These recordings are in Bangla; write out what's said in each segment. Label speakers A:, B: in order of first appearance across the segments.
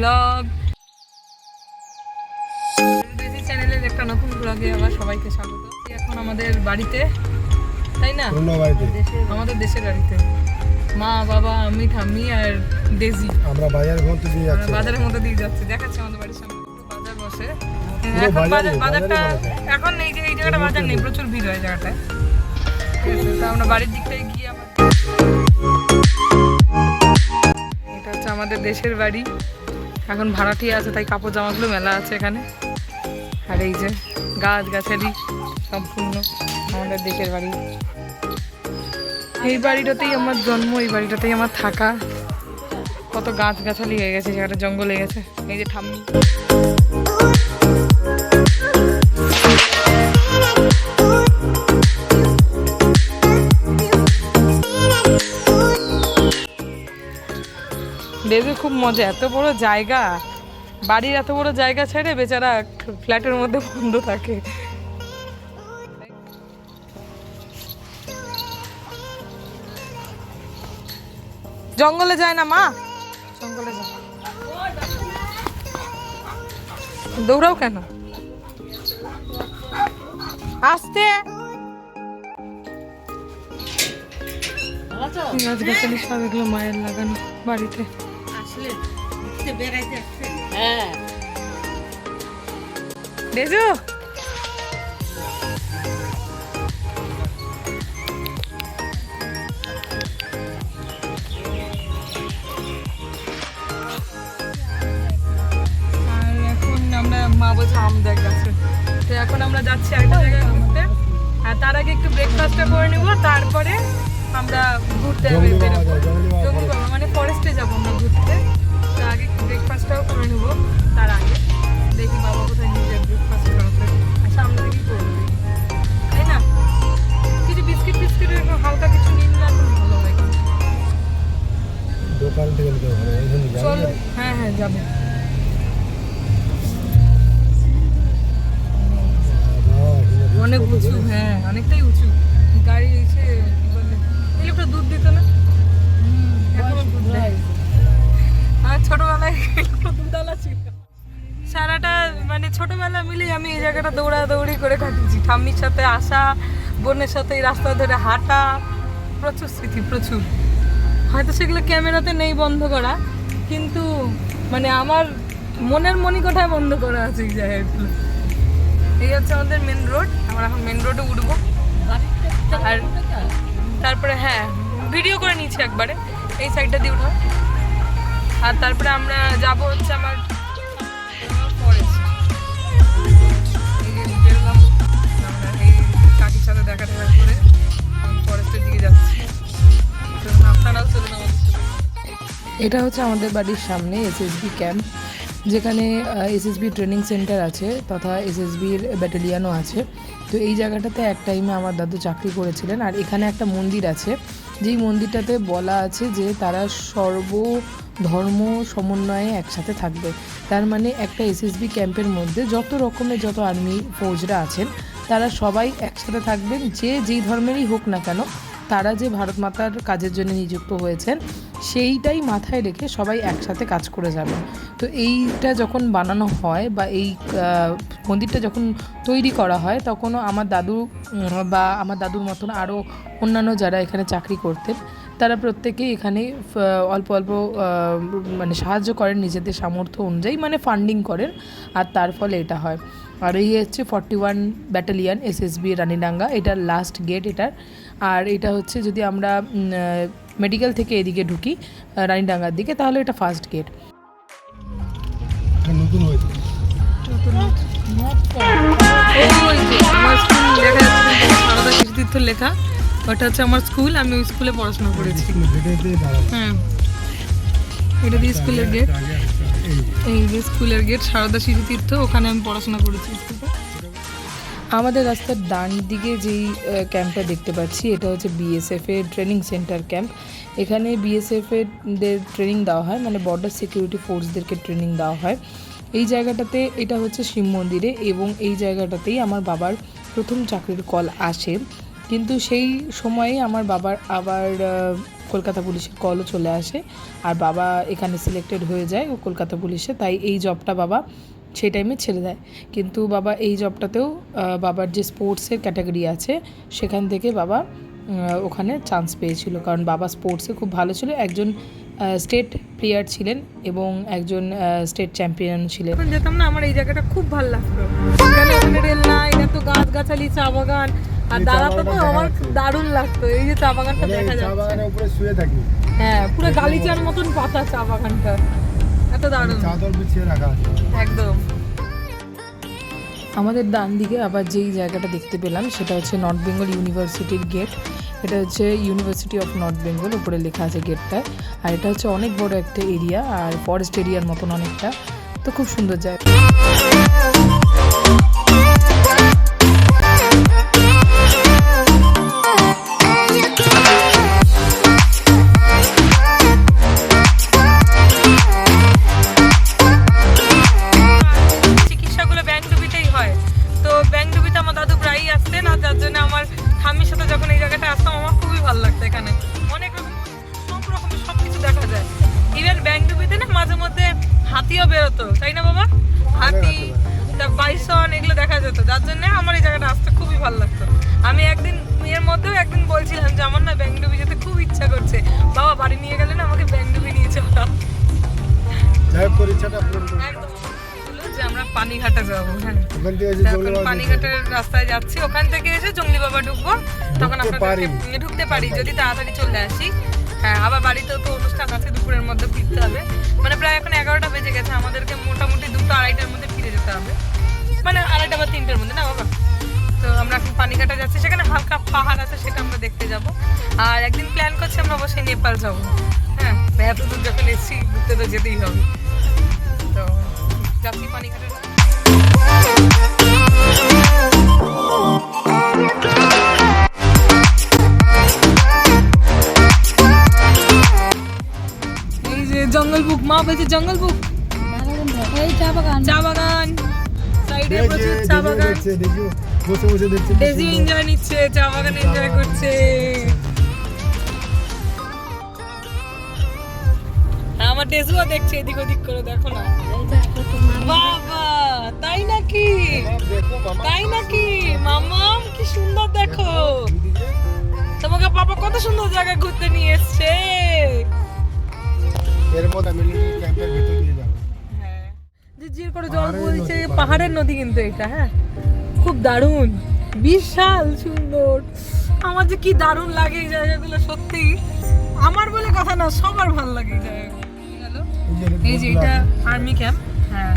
A: ব্লগ চ্যানেলের একটা নতুন ব্লগে আবার সবাইকে স্বাগত। এখন আমাদের বাড়িতে তাই না? আমাদের দেশের বাড়িতে। মা বাবা আমি ঠাম্মি আর ডেজি।
B: আমরা বাজারে ঘুরতে দিয়ে যাচ্ছি।
A: বাজারের মধ্যে দিয়ে যাচ্ছে। দেখাচ্ছে আমাদের বাড়ির সামনে। বাজার বসে। এখন বাজার বাজারটা
B: বাজারে।
A: এখন এই যে এই জায়গাটা বাজার নেই প্রচুর ভিড় হয় জায়গাটায়। তা আমরা বাড়ির দিকটায় গিয়ে আবার এটা হচ্ছে আমাদের দেশের বাড়ি। এখন ভাড়াটিয়া আছে, তাই কাপড় জামাগুলো মেলা আছে এখানে। আর এই যে গাছ গাছালি সম্পূর্ণ আমাদের দেশের বাড়ি। এই বাড়িটাতেই আমার জন্ম, এই বাড়িটাতেই আমার থাকা। কত গাছ গাছালি হয়ে গেছে, সেখানে জঙ্গল হয়ে গেছে। এই যে ঠাম্মি। দেবে খুব মজা। এত বড় জায়গা। বাড়ির এত বড় জায়গা ছেড়ে বেচারা ফ্ল্যাটের মধ্যে বন্ধ থাকে। জঙ্গলে যায় না মা? জঙ্গলে যায়। দৌড়াও কেন? আসতে। গাছ গাছালি সব এগুলো মায়ের লাগানো বাড়িতে। দেজু। আর এখন আমরা মা বলছে আম দেখ গাছে তো এখন আমরা যাচ্ছি একটা জায়গায় ঘুরতে। আর তার আগে একটু ব্রেকফাস্টটা করে নিব তারপরে আমরা ঘুরতে বেরোবো।
B: জঙ্গলি বাবা
A: মানে ফরেস্টে যাব আমরা ঘুরতে। আগে ব্রেকফাস্টটাও করে নেব তার আগে। দেখি বাবা কোথায় নিয়ে যায় ব্রেকফাস্ট মানে ছোটবেলা মিলেই আমি এই জায়গাটা দৌড়াদৌড়ি করে কাটিয়েছি ঠাম্মির সাথে আসা, বোনের সাথে এই রাস্তা ধরে হাঁটা, প্রচুর স্মৃতি, প্রচুর। হয়তো সেগুলো ক্যামেরাতে নেই বন্ধ করা, কিন্তু মানে আমার মনের মনিকোঠায় বন্ধ করা আছে এই জায়গাগুলো। এই হচ্ছে আমাদের মেন রোড আমরা এখন মেন রোডে উঠবো। আর তারপরে হ্যাঁ ভিডিও করে নিয়েছি একবারে, এই সাইডটা দিয়ে উঠো আর তারপরে আমরা যাব হচ্ছে আমার দেখা করে ফরেস্টের দিকে যাচ্ছি। এটা হচ্ছে আমাদের বাড়ির সামনে এসএসবি ক্যাম্প, যেখানে এসএসবি ট্রেনিং সেন্টার আছে তথা এসএসবির ব্যাটালিয়ানও আছে। তো এই জায়গাটাতে এক টাইমে আমার দাদু চাকরি করেছিলেন আর এখানে একটা মন্দির আছে। যেই মন্দিরটাতে বলা আছে যে তারা সর্ব ধর্ম সমন্বয়ে একসাথে থাকবে। তার মানে একটা এসএসবি ক্যাম্পের মধ্যে যত রকমের যত আর্মি ফৌজরা আছেন তারা সবাই একসাথে থাকবেন, যে যেই ধর্মেরই হোক না কেন, তারা যে ভারত মাতার কাজের জন্য নিযুক্ত হয়েছেন, সেইটাই মাথায় রেখে সবাই একসাথে কাজ করে যাবেন। তো এইটা যখন বানানো হয় বা এই মন্দিরটা যখন তৈরি করা হয়, তখনও আমার দাদু বা আমার দাদুর মতন আরও অন্যান্য যারা এখানে চাকরি করতেন, তারা প্রত্যেকেই এখানে অল্প অল্প মানে সাহায্য করেন নিজেদের সামর্থ্য অনুযায়ী মানে ফান্ডিং করেন, আর তার ফলে এটা হয়। আর এই হচ্ছে forty one battalion SSB Ranidanga এটার লাস্ট গেট এটার আর এটা হচ্ছে যদি আমরা মেডিকেল থেকে এদিকে ঢুকি রানীডাঙ্গার দিকে তাহলে এটা ফার্স্ট গেট
B: নতুন হয়েছে।
A: লেখা ওটা হচ্ছে আমার স্কুল আমি ওই স্কুলে পড়াশোনা করেছি হ্যাঁ এটা দিয়ে স্কুলের গেট
B: এই
A: স্কুলের গেট, সারদা শিশুতীর্থ ওখানে আমি পড়াশোনা করেছি আমাদের রাস্তার ডান দিকে যেই ক্যাম্পটা দেখতে পাচ্ছি, এটা হচ্ছে বিএসএফ এর ট্রেনিং সেন্টার ক্যাম্প। এখানে বিএসএফ এর ট্রেনিং দেওয়া হয় মানে বর্ডার সিকিউরিটি ফোর্সদেরকে ট্রেনিং দেওয়া হয়। এই জায়গাটাতে, এটা হচ্ছে শিব মন্দিরে এবং এই জায়গাটাতেই আমার বাবার প্রথম চাকরির কল আসে।
C: কিন্তু সেই সময়েই আমার বাবার আবার কলকাতা পুলিশের কলও চলে আসে। আর বাবা এখানে সিলেক্টেড হয়ে যায় ও কলকাতা পুলিশে, তাই এই জবটা বাবা সেই টাইমে ছেড়ে দেয়। কিন্তু বাবা এই জবটাতেও বাবার যে স্পোর্টসের ক্যাটাগরি আছে, সেখান থেকে বাবা ওখানে চান্স পেয়েছিল। কারণ বাবা স্পোর্টসে খুব ভালো ছিল, একজন স্টেট প্লেয়ার ছিলেন এবং একজন স্টেট চ্যাম্পিয়ন ছিলেন।
A: যেতাম না, আমার এই জায়গাটা খুব ভালো লাগতো। এখানে রেল লাইন, এত গাছ গাছালি চা বাগান আর দাঁড়াতে তো আমার দারুণ লাগতো এই যে চা বাগানটা
B: মানে
A: দেখা
B: চা বাগানের উপরে শুয়ে থাকি।
A: হ্যাঁ পুরো গালিচার মতন পাতা চা বাগানটা এত দারুণ।
B: চাদর বিছিয়ে রাখা আছে।
A: একদম।
C: আমাদের ডান দিকে আবার যেই জায়গাটা দেখতে পেলাম সেটা হচ্ছে নর্থ বেঙ্গল ইউনিভার্সিটির গেট এটা হচ্ছে ইউনিভার্সিটি অফ নর্থ বেঙ্গল উপরে লেখা আছে গেটটায় আর এটা হচ্ছে অনেক বড় একটা এরিয়া আর ফরেস্ট এরিয়ার মতন অনেকটা। তো খুব সুন্দর জায়গা।
A: ভালো লাগতো। আমি একদিন এর মধ্যেও একদিন বলছিলাম যে আমার না ব্যাংডুবি যেতে খুব ইচ্ছা করছে। বাবা বাড়ি নিয়ে গেলে না আমাকে ব্যাংডুবি নিয়ে চলো যে আমরা পানিঘাটে যাব হ্যাঁ। পানিঘাটের রাস্তায় যাচ্ছি। ওখান থেকে এসে জঙ্গলি বাবা ঢুকবো। তখন আপনাদেরকে ঢুকতে পারি। যদি তাড়াতাড়ি চলে আসি। হ্যাঁ আবার বাড়িতেও তো অনুষ্ঠান আছে দুপুরের মধ্যে ফিরতে হবে। মানে প্রায় এখন এগারোটা বেজে গেছে। আমাদেরকে মোটামুটি দুটো আড়াইটার মধ্যে ফিরে যেতে হবে। মানে আড়াইটা বা তিনটের মধ্যে না বাবা? তো আমরা এখন পানিঘাটে যাচ্ছি। সেখানে হালকা পাহাড় আছে সেটা আমরা দেখতে যাব। আর একদিন প্ল্যান করছি আমরা অবশ্যই নেপাল যাব। হ্যাঁ এত দূর যখন এসেছি ঘুরতে তো যেতেই হবে। তো যাচ্ছি পানিঘাটে। এই যে জঙ্গল বুক মা বলছে জঙ্গল বুক।
D: চা বাগান।
A: চা বাগান। সাইডে প্রচুর চা বাগান।
B: বসে বসে দেখছে
A: ডেজি এনজয় নিচ্ছে চা বাগান এনজয় করছে। আমার ডেজুও দেখছে এদিক ওদিক করে দেখো না। বাবা তাই নাকি?
B: বাবা, মামা।
A: তাই নাকি? মামাম কি সুন্দর দেখো। তোমাকে পাপা কত সুন্দর জায়গা ঘুরতে নিয়ে এসছে।
B: এর মধ্যে ক্যাম্পের ভিতর যাব।
A: হ্যাঁ। করে জল বলছে পাহাড়ের নদী কিন্তু এটা হ্যাঁ। খুব দারুণ বিশাল সুন্দর। আমার যে কি দারুণ লাগে এই জায়গাগুলো সত্যি। আমার বলে কথা না সবার ভালো লাগে এই জায়গাগুলো। এই যে এটা আর্মি ক্যাম্প হ্যাঁ।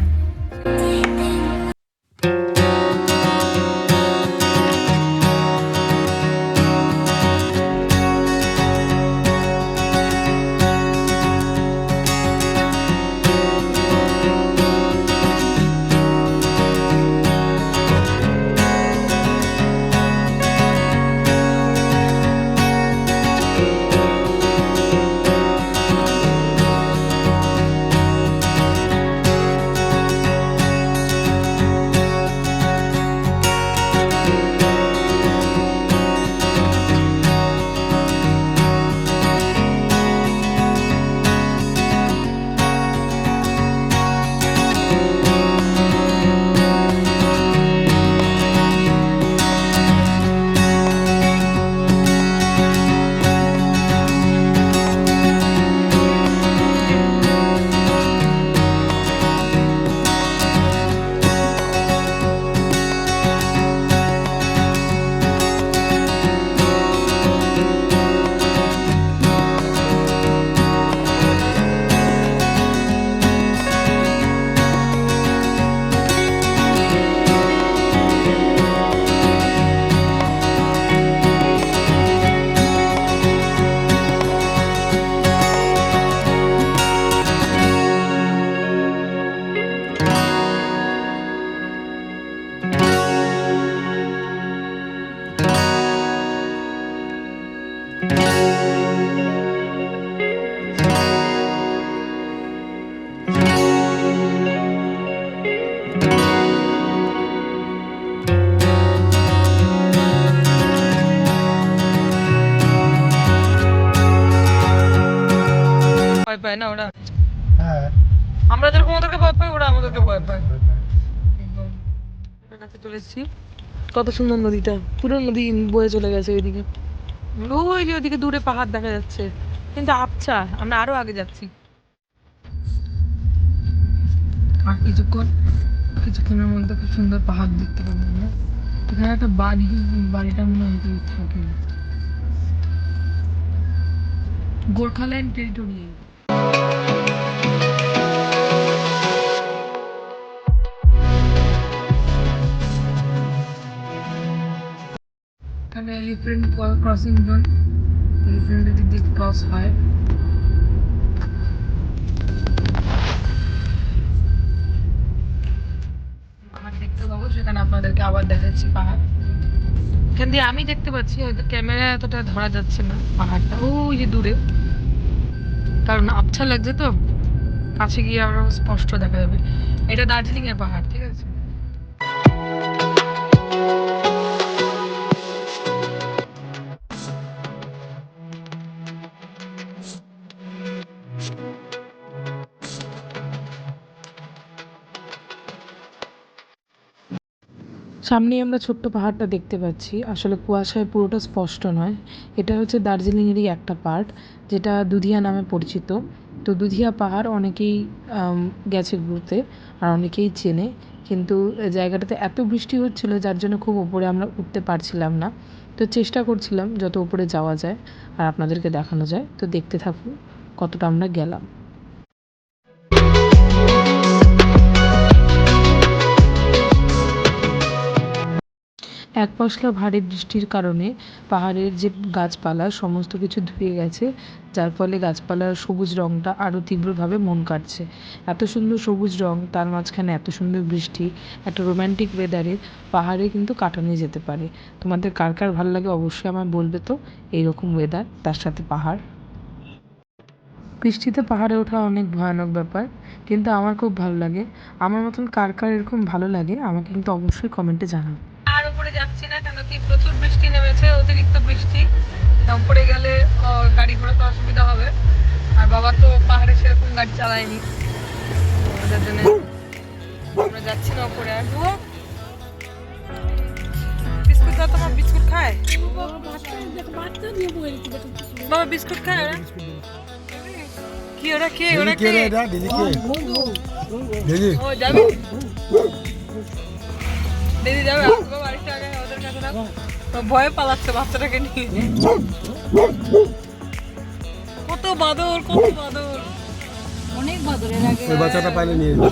A: ওরা।
B: হ্যাঁ।
A: আমরা যেরকম ওদেরকে ভয় পাই ওরা আমাদেরকে ভয় পায়। কাছে চলে এসেছি। কত সুন্দর নদীটা। পুরো নদী বয়ে চলে গেছে ওইদিকে। ওই যে ওইদিকে দূরে পাহাড় দেখা যাচ্ছে। কিন্তু আবছা আমরা আরও আগে যাচ্ছি। আর কিছুক্ষণ কিছুক্ষণের মধ্যে খুব সুন্দর পাহাড় দেখতে পাবো আমরা। এখানে একটা বাড়ি বাড়িটা মনে হয় গোর্খাল্যান্ড টেরিটোরিয়াল এখানে ক্রসিং জোন এলিফ্যান্টের দিক ক্রস হয়, দেখতে পাবো, সেখানে আপনাদেরকে আবার দেখাচ্ছি পাহাড়। এখান দিয়ে আমি দেখতে পাচ্ছি ক্যামেরা এতটা ধরা যাচ্ছে না পাহাড়টা। ওই যে দূরে। কারণ আবছা লাগছে তো। কাছে গিয়ে আরও স্পষ্ট দেখা যাবে। এটা দার্জিলিংয়ের পাহাড়, ঠিক আছে?
C: সামনেই আমরা ছোট্ট পাহাড়টা দেখতে পাচ্ছি। আসলে কুয়াশায় পুরোটা স্পষ্ট নয়। এটা হচ্ছে দার্জিলিংয়েরই একটা পার্ট, যেটা দুধিয়া নামে পরিচিত। তো দুধিয়া পাহাড় অনেকেই গেছে ঘুরতে আর অনেকেই চেনে। কিন্তু জায়গাটাতে এত বৃষ্টি হচ্ছিল, যার জন্য খুব ওপরে আমরা উঠতে পারছিলাম না। তো চেষ্টা করছিলাম যত উপরে যাওয়া যায় আর আপনাদেরকে দেখানো যায়। তো দেখতে থাকুন কতটা আমরা গেলাম। এক পশলা ভারী বৃষ্টির কারণে পাহাড়ের যে গাছপালা সমস্ত কিছু ধুয়ে গেছে, যার ফলে গাছপালার সবুজ রঙটা আরও তীব্রভাবে মন কাটছে এত সুন্দর সবুজ রং, তার মাঝখানে এত সুন্দর বৃষ্টি একটা রোম্যান্টিক ওয়েদারে পাহাড়ে কিন্তু কাটানো যেতে পারে। তোমাদের কার কার ভালো লাগে অবশ্যই আমায় বলবে তো, এইরকম ওয়েদার তার সাথে পাহাড়। বৃষ্টিতে পাহাড়ে ওঠা অনেক ভয়ানক ব্যাপার, কিন্তু আমার খুব ভালো লাগে। আমার মতন কার কার এরকম ভালো লাগে, আমাকে কিন্তু অবশ্যই কমেন্টে জানাও।
A: উপরে যাচ্ছি না কেন কি প্রচুর বৃষ্টি নেমেছে অতিরিক্ত বৃষ্টি। উপরে গেলে গাড়ি ঘোড়া তো অসুবিধা হবে। আর বাবা তো পাহাড়ে সেরকম গাড়ি চালায়নি। জন্য আমরা যাচ্ছি না উপরে। আর বিস্কুট দাও তোমার বিস্কুট খায়। বাবা বিস্কুট খায় ওরা। কি ওরা কে ওরা
B: কে
A: ও যাবে। দিদি যাবে আসব বাড়িতে আগে ওদের কাছে না ও ভয়ে পালাচ্ছে বাচ্চাটাকে নিয়ে। কত বাদর কত বাদর।
D: অনেক বাদরের আগে।
B: ওই বাচ্চাটা পাইলে নিয়ে যাবে।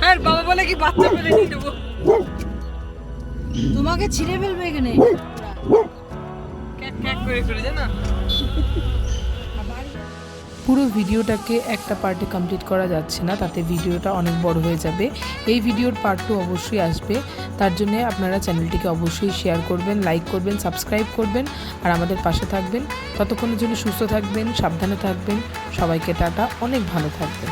A: হ্যাঁ বাবা বলে কি বাচ্চা পেলে নিয়ে নেব
D: তোমাকে ছিঁড়ে ফেলবে এখানে।
A: ক্যাক ক্যাক করে করে জানা?
C: পুরো ভিডিওটাকে একটা পার্টে কমপ্লিট করা যাচ্ছে না, তাতে ভিডিওটা অনেক বড় হয়ে যাবে। এই ভিডিওর পার্ট টু অবশ্যই আসবে। তার জন্য আপনারা চ্যানেলটিকে অবশ্যই শেয়ার করবেন লাইক করবেন সাবস্ক্রাইব করবেন, আর আমাদের পাশে থাকবেন। ততক্ষণের জন্য সুস্থ থাকবেন, সাবধানে থাকবেন। সবাইকে টাটা, অনেক ভালো থাকবেন।